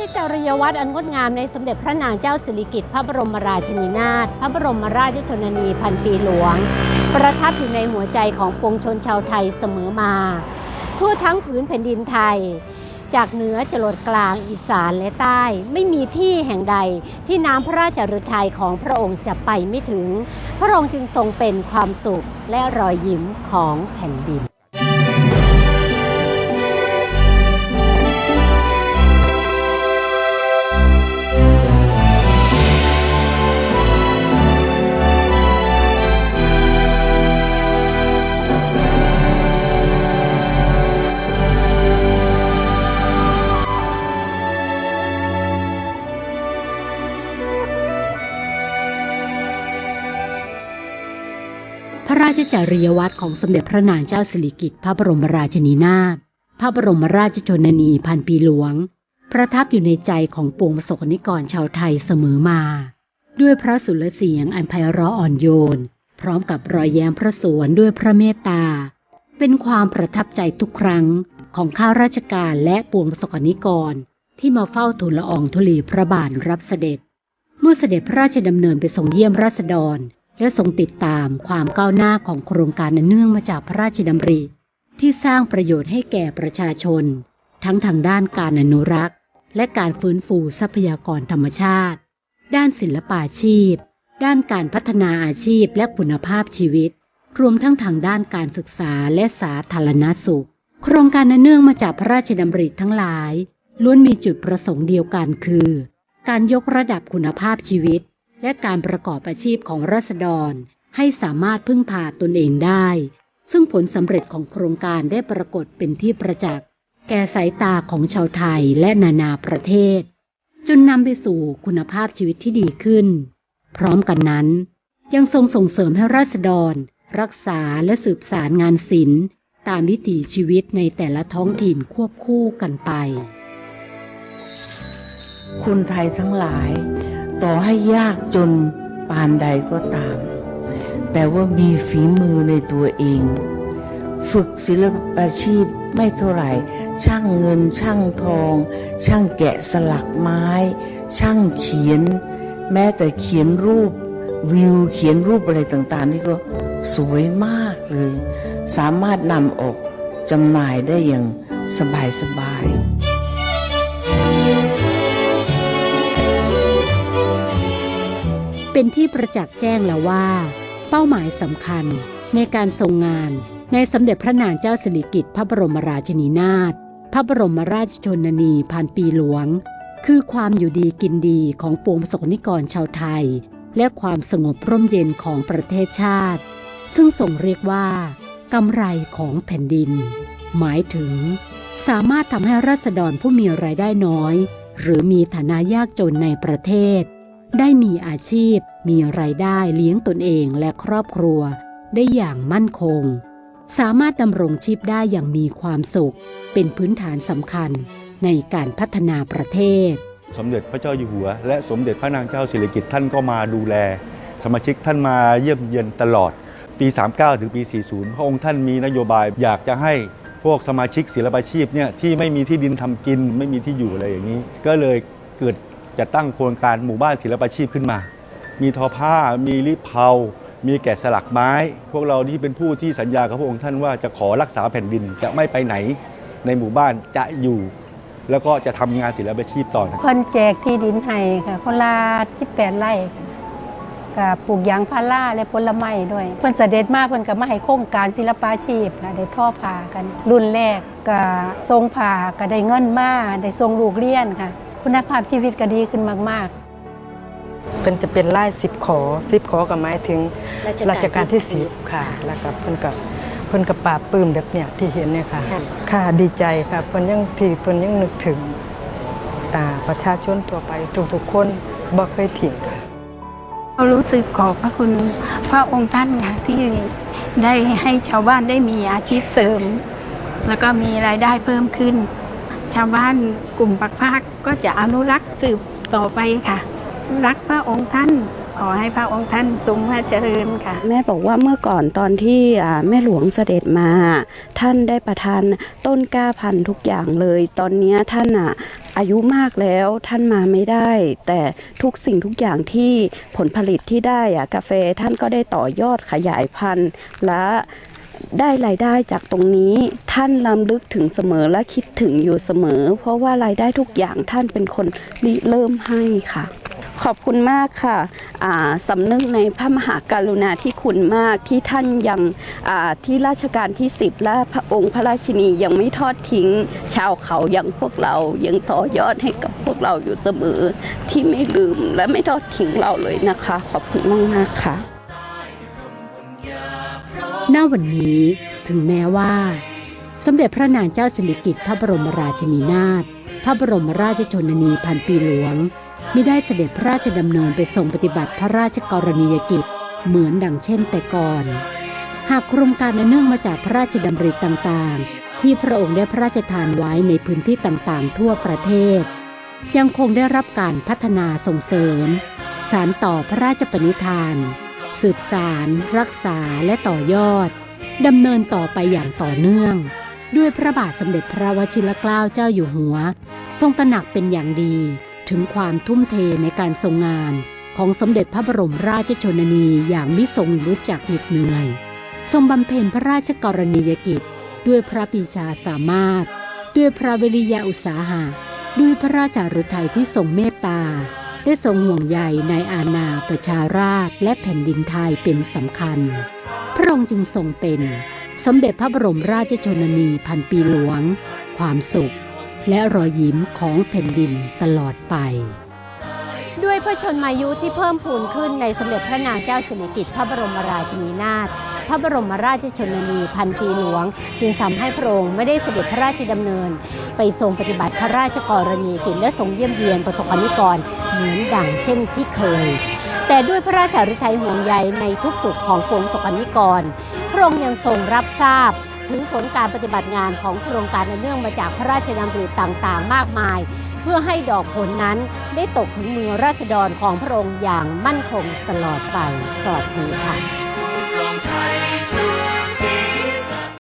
พระจริยวัตรอันงดงามในสมเด็จพระนางเจ้าสิริกิติ์พระบรมราชินีนาถพระบรมราชชนนีพันปีหลวง ประทับอยู่ในหัวใจของปวงชนชาวไทยเสมอมา ทั่วทั้งผืนแผ่นดินไทย จากเหนือจรดกลางอีสานและใต้ ไม่มีที่แห่งใดที่น้ำพระราชฤทัยของพระองค์จะไปไม่ถึง พระองค์จึงทรงเป็นความสุขและรอยยิ้มของแผ่นดิน ระราชจริยวัตรของสมเด็จพระนางเจ้าสิริกิติ์พระบรมราชินีนาถ พระบรมราชชนนีพันปีหลวง ประทับอยู่ในใจของปวงประสบนิกรชาวไทยเสมอมา ด้วยพระสุรเสียงอันไพเราะอ่อนโยน พร้อมกับรอยแย้มพระสวนด้วยพระเมตตา เป็นความประทับใจทุกครั้งของข้าราชการและปวงประสบนิกร ที่มาเฝ้าทูลละอองธุลีพระบาทรับเสด็จ เมื่อเสด็จพระราชดำเนินไปทรงเยี่ยมราษฎร และทรงติดตามความก้าวหน้าของโครงการอันเนื่องมาจากพระราชดำริ ที่สร้างประโยชน์ให้แก่ประชาชน ทั้งทางด้านการอนุรักษ์ และการฟื้นฟูทรัพยากรธรรมชาติ ด้านศิลปาชีพ ด้านการพัฒนาอาชีพและคุณภาพชีวิต รวมทั้งทางด้านการศึกษาและสาธารณสุข โครงการอันเนื่องมาจากพระราชดำริทั้งหลายล้วนมีจุดประสงค์เดียวกันคือ การยกระดับคุณภาพชีวิต และการประกอบอาชีพของราษฎรให้สามารถพึ่งพาตนเองได้ ซึ่งผลสำเร็จของโครงการได้ปรากฏเป็นที่ประจักษ์ แก่สายตาของชาวไทยและนานาประเทศ จนนำไปสู่คุณภาพชีวิตที่ดีขึ้น พร้อมกันนั้น ยังทรงส่งเสริมให้ราษฎร รักษาและสืบสารงานศิลป์ ตามวิถีชีวิตในแต่ละท้องถิ่นควบคู่กันไปคนไทยทั้งหลาย ต่อให้ยากจนปานใดก็ตาม แต่ว่ามีฝีมือในตัวเอง ฝึกศิลปอาชีพไม่เท่าไหร่ ช่างเงินช่างทอง ช่างแกะสลักไม้ ช่างเขียน แม้แต่เขียนรูปวิวเขียนรูปอะไรต่างๆ นี่ก็สวยมากเลย สามารถนำออกจำหน่ายได้อย่างสบายๆ เป็นที่ประจักษ์แจ้งแล้วว่า เป้าหมายสำคัญในการทรงงานในสมเด็จพระนางเจ้าสิริกิติ์พระบรมราชินีนาถพระบรมราชชนนีพันปีหลวง คือความอยู่ดีกินดีของปวงประสบนิกรชาวไทย และความสงบร่มเย็นของประเทศชาติ ซึ่งส่งเรียกว่ากำไรของแผ่นดิน หมายถึง สามารถทำให้ราษฎรผู้มีรายได้น้อย หรือมีฐานะยากจนในประเทศ ได้มีอาชีพ มีรายได้เลี้ยงตนเองและครอบครัว ได้อย่างมั่นคง สามารถดำรงชีพได้อย่างมีความสุข เป็นพื้นฐานสำคัญในการพัฒนาประเทศ สมเด็จพระเจ้าอยู่หัว และสมเด็จพระนางเจ้าสิริกิติ์ท่านก็มาดูแล สมาชิกท่านมาเยี่ยมเยียนตลอด ปี 39 ถึงปี 40 พระองค์ท่านมีนโยบายอยากจะให้พวกสมาชิกศิลปาชีพเนี่ยที่ไม่มีที่ดินทำกิน ไม่มีที่อยู่อะไรอย่างนี้ ก็เลยเกิด จะตั้งโครงการหมู่บ้านศิลปาชีพขึ้นมา มีทอผ้า มีริเผามีแกะสลักไม้ พวกเราที่เป็นผู้ที่สัญญากับพระองค์ท่านว่าจะขอรักษาแผ่นดินจะไม่ไปไหนในหมู่บ้านจะอยู่ แล้วก็จะทำงานศิลปาชีพต่อนะเพิ่นแจกที่ดินให้ค่ะคนละ18ไร่กับปลูกยางพาราและผลไม้ด้วย เพิ่นเสด็จมาเพิ่นก็มาให้โครงการศิลปาชีพค่ะได้ท่อผ้ากัน รุ่นแรกก็ทรงผ้าก็ได้เงินมาได้ทรงลูกเรียนค่ะ คุณภาพชีวิตก็ดีขึ้นมากเพิ่นจะเป็นไล่สิบขอสิบขอก็หมายถึงๆราชการที่สิบค่ะ แล้วก็เพิ่นกับเพิ่นกับปราบปลื้มแบบเนี้ยที่เห็นเนี่ยค่ะ ค่ะ ค่ะดีใจค่ะเพิ่นยังที่เพิ่นยังนึกถึงอ่าประชาชนทั่วไปทุกๆคนบ่เคยทิ้งค่ะ เรารู้สึกขอบพระคุณพระองค์ท่านค่ะที่ได้ให้ชาวบ้านได้มีอาชีพเสริม แล้วก็มีรายได้เพิ่มขึ้น ชาวบ้านกลุ่มปักภาคก็จะอนุรักษ์สืบต่อไปค่ะ รักพระองค์ท่านขอให้พระองค์ท่านทรงพระเจริญค่ะ แม่บอกว่าเมื่อก่อนตอนที่แม่หลวงเสด็จมา ท่านได้ประทานต้นกล้าพันธุ์ทุกอย่างเลย ตอนนี้ท่านอะอายุมากแล้วท่านมาไม่ได้ แต่ทุกสิ่งทุกอย่างที่ผลผลิตที่ได้อะกาแฟท่านก็ได้ต่อยอดขยายพันธุ์และ ได้รายได้จากตรงนี้ท่านลำลึกถึงเสมอและคิดถึงอยู่เสมอ เพราะว่ารายได้ทุกอย่างท่านเป็นคนริเริ่มให้ค่ะ ขอบคุณมากค่ะสำนึกในพระมหากรุณาธิคุณมากที่ท่านยังที่ราชการที่สิบและพระองค์พระราชินียังไม่ทอดทิ้ง ชาวเขาอย่างพวกเรายังต่อยอดให้กับพวกเราอยู่เสมอ ที่ไม่ลืมและไม่ทอดทิ้งเราเลยนะคะ ขอบคุณมากมากค่ะ ณวันนี้ถึงแม้ว่า สมเด็จพระนางเจ้าสิริกิติ์พระบรมราชินีนาถพระบรมราชชนนีพันปีหลวงมิได้เสด็จพระราชดำเนินไปทรงปฏิบัติพระราชกรณียกิจเหมือนดังเช่นแต่ก่อน หากโครงการอันเนื่องมาจากพระราชดำริต่างๆ ที่พระองค์ได้พระราชทานไว้ในพื้นที่ต่างๆ ทั่วประเทศ ยังคงได้รับการพัฒนาส่งเสริม สารต่อพระราชปณิธาน สืบสาร รักษาและต่อยอดดำเนินต่อไปอย่างต่อเนื่อง ด้วยพระบาทสมเด็จพระวชิรเกล้าเจ้าอยู่หัว ทรงตระหนักเป็นอย่างดีถึงความทุ่มเทในการทรงงานของสมเด็จพระบรมราชชนนีอย่างมิทรงรู้จักเหน็ดเหนื่อย ทรงบำเพ็ญพระราชกรณียกิจ ด้วยพระปีชาสามารถ ด้วยพระวิริยาอุตสาหะ ด้วยพระราชาฤทัยที่ทรงเมตตา ได้ทรงห่วงใยในอาณาประชาราษฎรและแผ่นดินไทยเป็นสำคัญ พระองค์จึงทรงเป็นสมเด็จพระบรมราชชนนีพันปีหลวง ความสุข และรอยยิ้มของแผ่นดินตลอดไป ด้วยพระชนมายุที่เพิ่มพูนขึ้นในสมเด็จพระนางเจ้าสิริกิติ์พระบรมราชินีนาถ ระบรมราชชนนีพันปีหลวง จึงทำให้พระองค์ไม่ได้เสด็จพระราชดำเนิน ไปทรงปฏิบัติพระราชกรณียกิจและทรงเยี่ยมเยียนประสบกรณิกรเหมือนดังเช่นที่เคย แต่ด้วยพระราชฤทัยห่วงใยในทุกสุขของปวงศกนิกร พระองค์ยังทรงรับทราบถึงผลการปฏิบัติงานของโครงการอันเนื่องมาจากพระราชดำริต่างๆ มากมาย เพื่อให้ดอกผลนั้นได้ตกถึงมือราษฎรของพระองค์อย่างมั่นคงตลอดไปสวัสดีค่ะ 太瘦